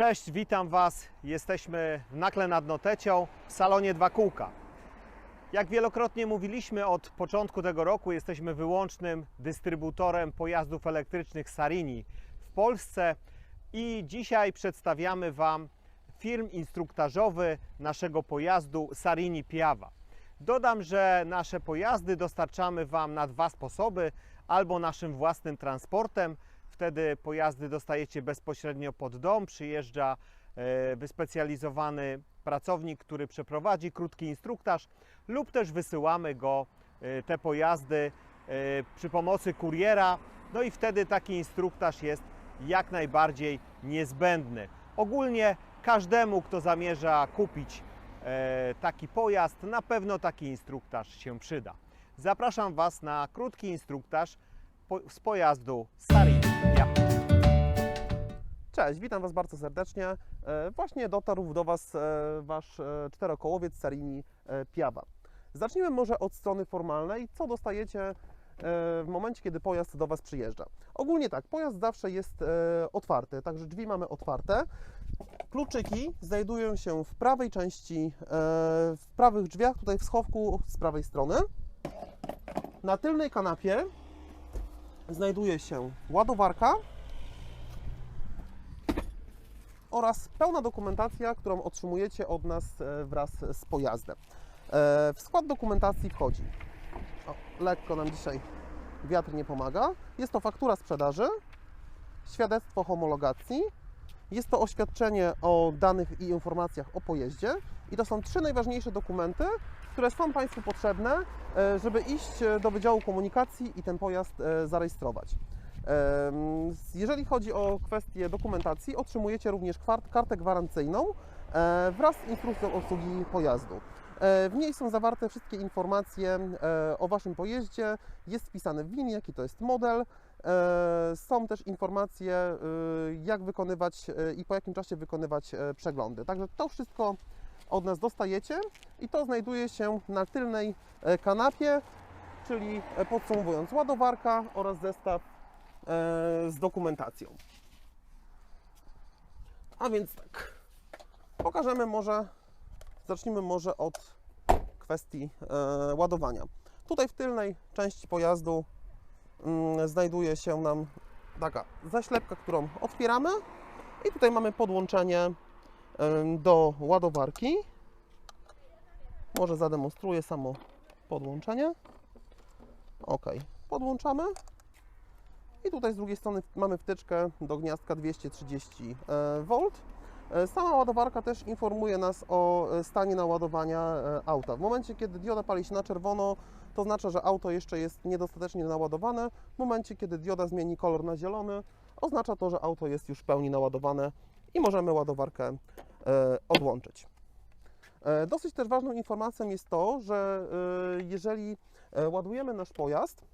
Cześć, witam Was. Jesteśmy w Nakle nad Notecią w salonie Dwa Kółka. Jak wielokrotnie mówiliśmy od początku tego roku, jesteśmy wyłącznym dystrybutorem pojazdów elektrycznych Sarini w Polsce i dzisiaj przedstawiamy Wam film instruktażowy naszego pojazdu Sarini Piawa. Dodam, że nasze pojazdy dostarczamy Wam na dwa sposoby: albo naszym własnym transportem, wtedy pojazdy dostajecie bezpośrednio pod dom, przyjeżdża e, wyspecjalizowany pracownik, który przeprowadzi krótki instruktaż, lub też wysyłamy go, e, te pojazdy, e, przy pomocy kuriera, no i wtedy taki instruktaż jest jak najbardziej niezbędny. Ogólnie każdemu, kto zamierza kupić taki pojazd, na pewno taki instruktaż się przyda. Zapraszam Was na krótki instruktaż z pojazdu Sarini. Ja. Cześć, witam Was bardzo serdecznie. E, Właśnie dotarł do Was e, Wasz e, czterokołowiec Sarini Piawa. Zacznijmy może od strony formalnej. Co dostajecie w momencie, kiedy pojazd do Was przyjeżdża? Ogólnie tak, pojazd zawsze jest otwarty, także drzwi mamy otwarte. Kluczyki znajdują się w prawej części, w prawych drzwiach, tutaj w schowku z prawej strony. Na tylnej kanapie znajduje się ładowarka, oraz pełna dokumentacja, którą otrzymujecie od nas e, wraz z pojazdem. E, W skład dokumentacji wchodzi, o, lekko nam dzisiaj wiatr nie pomaga, jest to faktura sprzedaży, świadectwo homologacji, jest to oświadczenie o danych i informacjach o pojeździe i to są trzy najważniejsze dokumenty, które są Państwu potrzebne, e, żeby iść e, do Wydziału Komunikacji i ten pojazd e, zarejestrować. Jeżeli chodzi o kwestię dokumentacji, otrzymujecie również kartę gwarancyjną wraz z instrukcją obsługi pojazdu. W niej są zawarte wszystkie informacje o Waszym pojeździe, jest wpisany WIN, jaki to jest model, są też informacje, jak wykonywać i po jakim czasie wykonywać przeglądy. Także to wszystko od nas dostajecie i to znajduje się na tylnej e, kanapie, czyli e, podsumowując, ładowarka oraz zestaw e, z dokumentacją. A więc tak, pokażemy może, zacznijmy może od kwestii ładowania. Tutaj w tylnej części pojazdu mm, znajduje się nam taka zaślepka, którą otwieramy i tutaj mamy podłączenie do ładowarki. Może zademonstruję samo podłączenie. Ok, podłączamy. I tutaj z drugiej strony mamy wtyczkę do gniazdka 230 V. E, Sama ładowarka też informuje nas o e, stanie naładowania e, auta. W momencie, kiedy dioda pali się na czerwono, to oznacza, że auto jeszcze jest niedostatecznie naładowane. W momencie, kiedy dioda zmieni kolor na zielony, oznacza to, że auto jest już w pełni naładowane i możemy ładowarkę e, odłączyć. E, Dosyć też ważną informacją jest to, że e, jeżeli e, ładujemy nasz pojazd,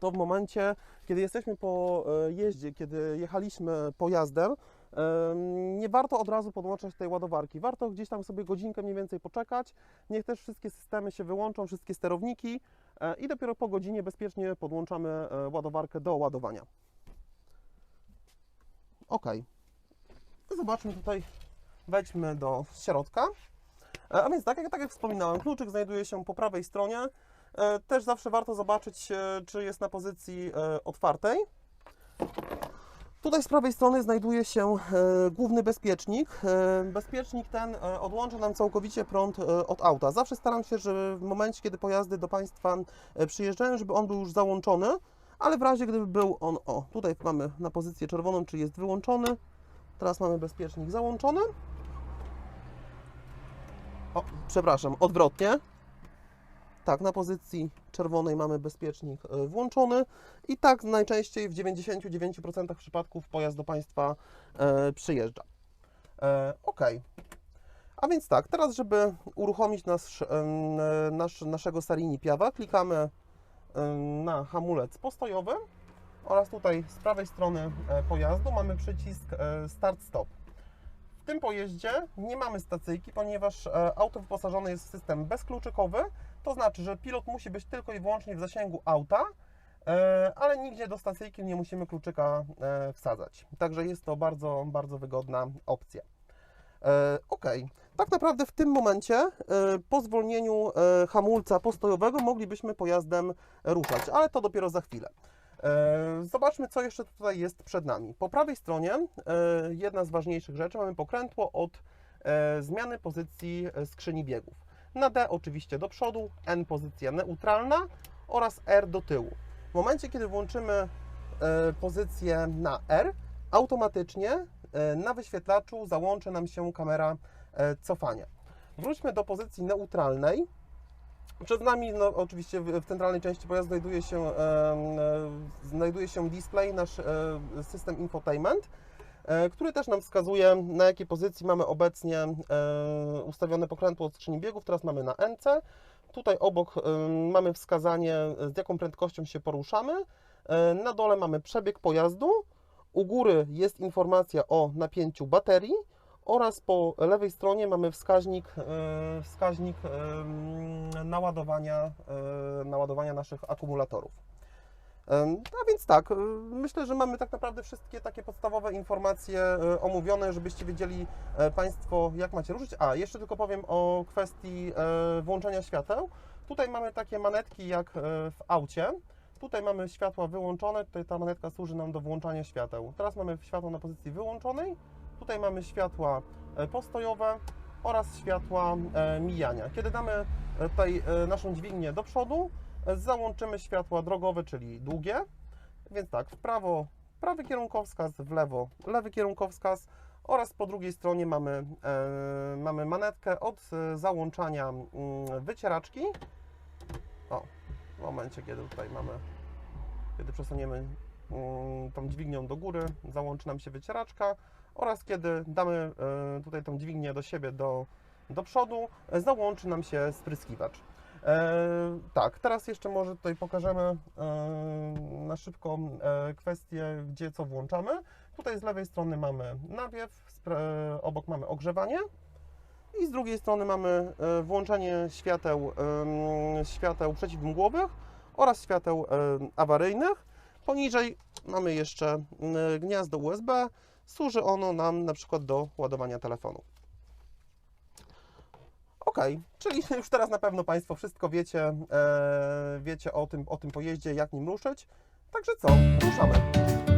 to w momencie, kiedy jesteśmy po e, jeździe, kiedy jechaliśmy pojazdem, em, nie warto od razu podłączać tej ładowarki. Warto gdzieś tam sobie godzinkę mniej więcej poczekać. Niech też wszystkie systemy się wyłączą, wszystkie sterowniki e, i dopiero po godzinie bezpiecznie podłączamy e, ładowarkę do ładowania. Ok. Zobaczmy tutaj, wejdźmy do środka. E, A więc tak jak, tak jak wspominałem, kluczyk znajduje się po prawej stronie. E, Też zawsze warto zobaczyć, e, czy jest na pozycji otwartej. Tutaj z prawej strony znajduje się główny bezpiecznik. Bezpiecznik ten odłącza nam całkowicie prąd od auta. Zawsze staram się, żeby w momencie, kiedy pojazdy do Państwa przyjeżdżają, żeby on był już załączony, ale w razie gdyby był on, o, tutaj mamy na pozycję czerwoną, czyli jest wyłączony. Teraz mamy bezpiecznik załączony. O, przepraszam, odwrotnie. Tak, na pozycji czerwonej mamy bezpiecznik e, włączony i tak najczęściej w 99% przypadków pojazd do Państwa e, przyjeżdża. E, ok. A więc tak, teraz żeby uruchomić nasz, nasz, naszego Sarini Piawa, klikamy na hamulec postojowy oraz tutaj z prawej strony pojazdu mamy przycisk e, Start-Stop. Tym pojeździe nie mamy stacyjki, ponieważ e, auto wyposażone jest w system bezkluczykowy, to znaczy, że pilot musi być tylko i wyłącznie w zasięgu auta e, ale nigdzie do stacyjki nie musimy kluczyka e, wsadzać. Także jest to bardzo, bardzo wygodna opcja. Ok, tak naprawdę w tym momencie po zwolnieniu hamulca postojowego moglibyśmy pojazdem ruszać, ale to dopiero za chwilę. E, Zobaczmy, co jeszcze tutaj jest przed nami. Po prawej stronie e, jedna z ważniejszych rzeczy, mamy pokrętło od e, zmiany pozycji skrzyni biegów. Na D oczywiście do przodu, N pozycja neutralna oraz R do tyłu. W momencie, kiedy włączymy pozycję na R, automatycznie na wyświetlaczu załączy nam się kamera cofania. Wróćmy do pozycji neutralnej. Przed nami, no, oczywiście w, centralnej części pojazdu znajduje się, e, znajduje się display, nasz e, system infotainment, e, który też nam wskazuje, na jakiej pozycji mamy obecnie e, ustawione pokrętło od skrzyni biegów. Teraz mamy na NC. Tutaj obok e, mamy wskazanie, z jaką prędkością się poruszamy. E, Na dole mamy przebieg pojazdu. U góry jest informacja o napięciu baterii oraz po lewej stronie mamy wskaźnik, e, wskaźnik e, naładowania, e, naładowania naszych akumulatorów. A więc tak, myślę, że mamy tak naprawdę wszystkie takie podstawowe informacje omówione, żebyście wiedzieli Państwo, jak macie ruszyć. A, jeszcze tylko powiem o kwestii włączenia świateł. Tutaj mamy takie manetki jak w aucie. Tutaj mamy światła wyłączone, tutaj ta manetka służy nam do włączania świateł. Teraz mamy światło na pozycji wyłączonej, tutaj mamy światła e, postojowe oraz światła e, mijania. Kiedy damy e, tutaj naszą dźwignię do przodu, załączymy światła drogowe, czyli długie. Więc tak, w prawo prawy kierunkowskaz, w lewo lewy kierunkowskaz oraz po drugiej stronie mamy, mamy manetkę od załączania mm, wycieraczki. O, w momencie, kiedy tutaj mamy, kiedy przesuniemy mm, tą dźwignią do góry, załączy nam się wycieraczka oraz kiedy damy e, tutaj tą dźwignię do siebie do, do przodu, e, załączy nam się spryskiwacz. E, tak, teraz jeszcze może tutaj pokażemy e, na szybko e, kwestię, gdzie co włączamy. Tutaj z lewej strony mamy nawiew, e, obok mamy ogrzewanie i z drugiej strony mamy e, włączanie świateł, em, świateł przeciwmgłowych oraz świateł em, awaryjnych. Poniżej mamy jeszcze m, gniazdo USB. Służy ono nam na przykład do ładowania telefonu. Ok, czyli już teraz na pewno Państwo wszystko wiecie, e, wiecie o tym, o tym pojeździe, jak nim ruszyć. Także co, ruszamy.